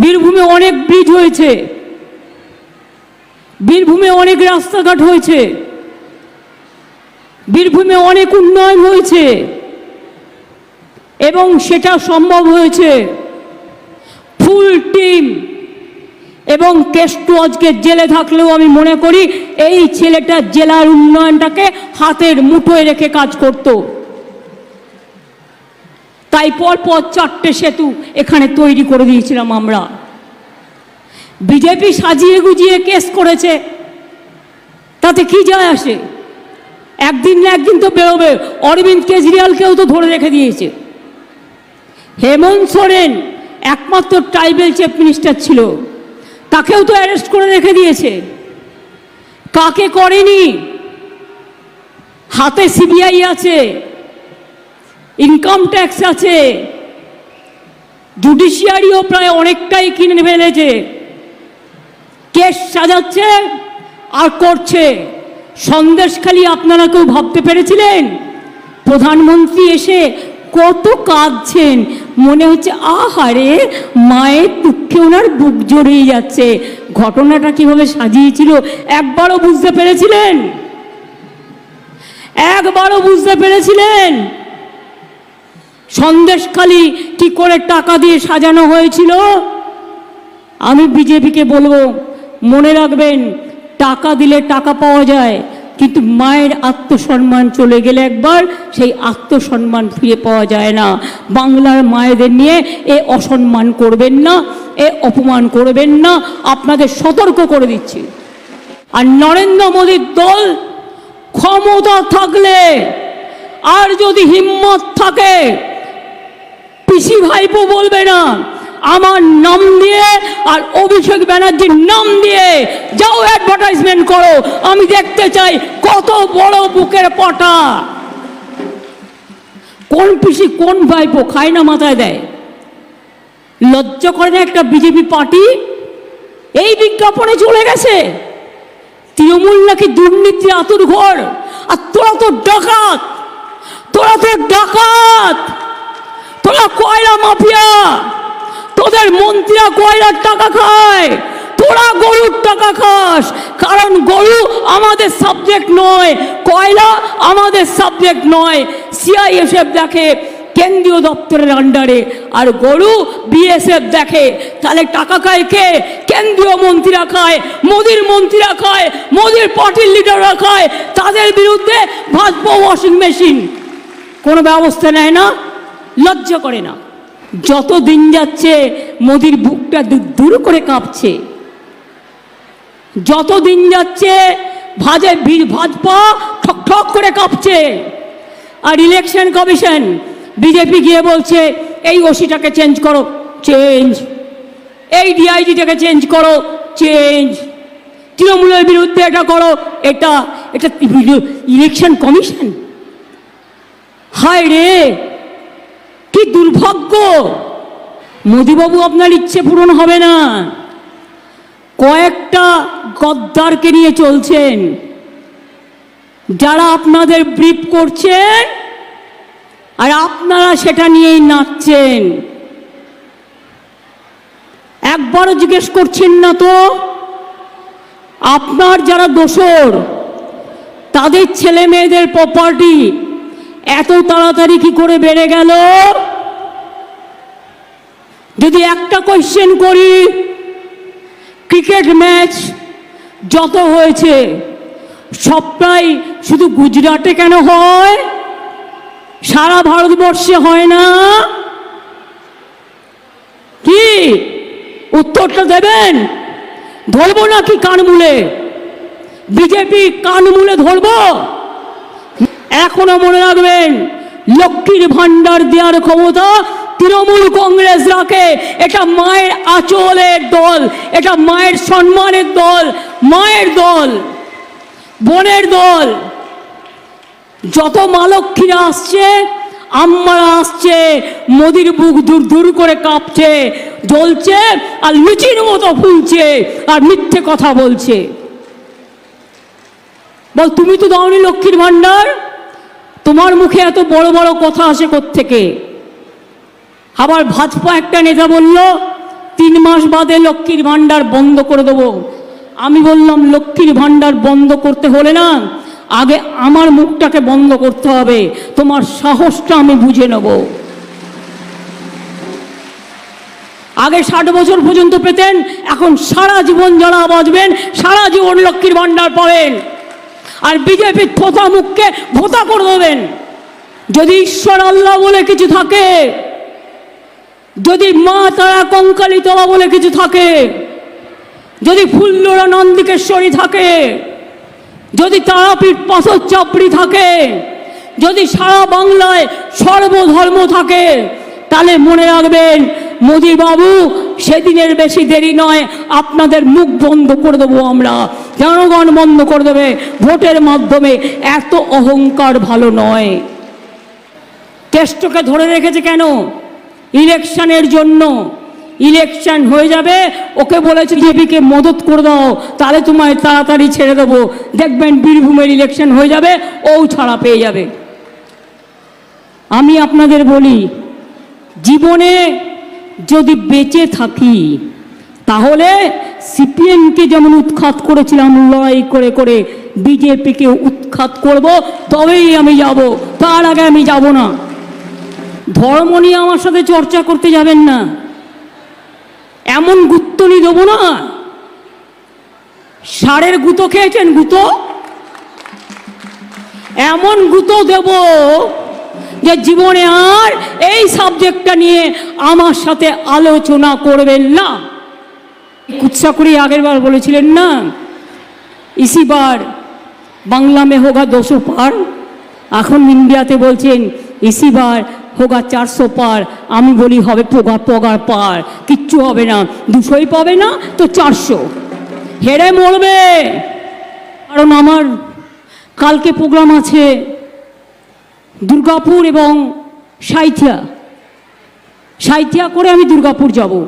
বীরভূমে অনেক ব্রিজ হয়েছে। বীরভূমে অনেক রাস্তাঘাট হয়েছে। বীরভূমে অনেক উন্নয়ন হয়েছে। এবং সেটা সম্ভব হয়েছে। ফুল টিম এবং কেষ্টু আজকে জেলে থাকলেও আমি মনে করি, এই ছেলেটা জেলার উন্নয়নটাকে হাতের মুঠোয় রেখে কাজ করত। তাই পরপর চারটে সেতু এখানে তৈরি করে দিয়েছিলাম আমরা। বিজেপি সাজিয়ে গুজিয়ে কেস করেছে, তাতে কি যায় আসে? একদিন না একদিন তো বেরোবে, অরবিন্দ কেজরিওয়ালকেও তো ধরে রেখে দিয়েছে। হেমন্ত সোরেন একমাত্র ট্রাইবেল চিফ মিনিস্টার ছিল, তাকেও তো অ্যারেস্ট করে রেখে দিয়েছে। কাকে করেনি? হাতে সিবিআই আছে ইনকাম ট্যাক্স আছে। জুডিশিয়ারিও প্রায় অনেকটাই কিনে ফেলেছে। কেস সাজাচ্ছে আর করছে। সন্দেশখালি আপনারা কেউ ভাবতে পেরেছিলেন? প্রধানমন্ত্রী এসে কত কাঁদছেন। মনে হচ্ছে, আহারে, মায়ের দুঃখে ওনার বুক জড়িয়ে যাচ্ছে। ঘটনাটা কীভাবে সাজিয়েছিল, একবারও বুঝতে পেরেছিলেন? একবারও বুঝতে পেরেছিলেন? সন্দেশখালি কি করে টাকা দিয়ে সাজানো হয়েছিল? আমি বিজেপিকে বলব, মনে রাখবেন, টাকা দিলে টাকা পাওয়া যায়, কিন্তু মায়ের আত্মসম্মান চলে গেলে একবার সেই আত্মসম্মান ফিরে পাওয়া যায় না। বাংলার মায়েদের নিয়ে এ অসম্মান করবেন না, এ অপমান করবেন না আপনাদের সতর্ক করে দিচ্ছি। আর নরেন্দ্র মোদীর দল ক্ষমতা থাকলে, আর যদি হিম্মত থাকে পিসি ভাইপো বলবে না। আমার নাম দিয়ে আর অভিষেক ব্যানার্জির নাম দিয়ে যাও অ্যাডভার্টাইজমেন্ট করো। আমি দেখতে চাই কত বড় বুকের পটা। কোন পিসি কোন ভাইপো খায় না মাথায় দেয়? লজ্জা করে না একটা বিজেপি পার্টি? এই বিজ্ঞাপনে চলে গেছে। তৃণমূল নাকি দুর্নীতি আতুর ঘর আর তোরা তো ডাকাত। তোরা তো ডাকাত। তোরা কয়লা মাফিয়া? তোদের মন্ত্রীরা কয়লার টাকা খায়? তোরা গরুর টাকা খাস। কারণ গরু আমাদের সাবজেক্ট নয়, কয়লা আমাদের সাবজেক্ট নয়। সিআইএসএফ দেখে, কেন্দ্রীয় দপ্তরের আন্ডারে আর গরু বিএসএফ দেখে, তাহলে টাকা খায় কে? কেন্দ্রীয় মন্ত্রীরা খায়, মোদির মন্ত্রীরা খায়, মোদির পার্টির লিডাররা খায়। তাদের বিরুদ্ধে ভাজপা ওয়াশিং মেশিন কোনো ব্যবস্থা নেয় না? লজ্জা করে না। যত দিন যাচ্ছে, মোদির বুকটা দূর করে কাঁপছে। যত দিন যাচ্ছে, ভাজে ভাজপা ঠক ঠক করে কাঁপছে। আর ইলেকশন কমিশন বিজেপি গিয়ে বলছে, এই ওসিটাকে চেঞ্জ করো চেঞ্জ এই ডিআইজিটাকে চেঞ্জ করো চেঞ্জ তৃণমূলের বিরুদ্ধে এটা করো, এটা এটা ইলেকশন কমিশন হায় রে! কি দুর্ভাগ্য মোদিবাবু আপনার ইচ্ছে পূরণ হবে না। কয়েকটা গদ্দারকে নিয়ে চলছেন। যারা আপনাদের ব্রিফ করছেন আর আপনারা সেটা নিয়েই নাচছেন। একবারও জিজ্ঞেস করছেন না তো, আপনার যারা দোসর তাদের ছেলে মেয়েদের প্রপার্টি এত তাড়াতাড়ি কি করে বেড়ে গেল? যদি একটা কোয়েশ্চেন করি ক্রিকেট ম্যাচ যত হয়েছে, সবটাই শুধু গুজরাটে কেন হয়? সারা ভারতবর্ষে হয় না? কি? উত্তরটা দেবেন? ধরবো নাকি কানমূলে বিজেপি কানমূলে ধরবো? এখনও মনে রাখবেন, লক্ষ্মীর ভান্ডার দেওয়ার ক্ষমতা তৃণমূল কংগ্রেস রাখে। এটা মায়ের আচলের দল, এটা মায়ের সম্মানের দল, মায়ের দল, বোনের দল। যত মা লক্ষ্মীরা আসছে, আম্মারা আসছে, মোদির বুক দূর দূর করে কাঁপছে, জ্বলছে আর লুচির মতো ফুলছে আর মিথ্যে কথা বলছে। বল, তুমি তো দাওনি লক্ষ্মীর ভান্ডার তোমার মুখে এত বড় বড় কথা আসে থেকে আবার ভাজপা একটা নেতা বলল, তিন মাস বাদে লক্ষ্মীর ভাণ্ডার বন্ধ করে দেবো। আমি বললাম, লক্ষ্মীর ভাণ্ডার বন্ধ করতে হলে না, আগে আমার মুখটাকে বন্ধ করতে হবে, তোমার সাহসটা আমি বুঝে নেব। আগে ষাট বছর পর্যন্ত পেতেন, এখন সারা জীবন যারা বাঁচবেন, সারা জীবন লক্ষ্মীর ভাণ্ডার পাবেন। আর বিজেপির থোতা মুখকে ভোতা করে দেবেন। যদি ঈশ্বর আল্লাহ বলে কিছু থাকে যদি মা তারা কঙ্কালী তলা বলে কিছু থাকে, যদি ফুল্লরা নন্দিকেশ্বরী থাকে, যদি তারাপীঠ পাথর চাপড়ি থাকে, যদি সারা বাংলায় সর্বধর্ম থাকে, তাহলে মনে রাখবেন মোদি বাবু সেদিনের বেশি দেরি নয়, আপনাদের মুখ বন্ধ করে দেবো আমরা। জনগণ বন্ধ করে দেবে, ভোটের মাধ্যমে। এত অহংকার ভালো নয়। কেষ্টকে ধরে রেখেছে কেন? ইলেকশনের জন্য। ইলেকশন হয়ে যাবে, ওকে বলেছে বিজেপিকে মদত করে দাও, তাহলে তোমায় তাড়াতাড়ি ছেড়ে দেবো। দেখবেন বীরভূমের ইলেকশন হয়ে যাবে, ও ছাড়া পেয়ে যাবে। আমি আপনাদের বলি, জীবনে যদি বেঁচে থাকি, তাহলে সিপিএমকে যেমন উৎখাত করেছিলাম, লড়াই করে করে বিজেপিকে উৎখাত করব, তবেই আমি যাব। তার আগে আমি যাব না। ধর্ম নিয়ে আমার সাথে চর্চা করতে যাবেন না। এমন গুত্তনি দেবো না। সারের গুঁতো খেয়েছেন গুঁতো? এমন গুঁতো দেব যে জীবনে আর এই সাবজেক্টটা নিয়ে আমার সাথে আলোচনা করবেন না। কুৎসা করি আগের বার বলেছিলেন না ইসি বার বাংলা মে হোগা দোশো পার, এখন ইন্ডিয়াতে বলছেন ইসি বার হোগা চারশো পার। আমি বলি, হবে পোগা, পগার পার। কিচ্ছু হবে না। দুশোই পাবে না, তো চারশো। হেরে মরবে। কারণ আমার কালকে প্রোগ্রাম আছে দুর্গাপুর এবং সাইথিয়া। সাইথিয়া করে আমি দুর্গাপুর যাব।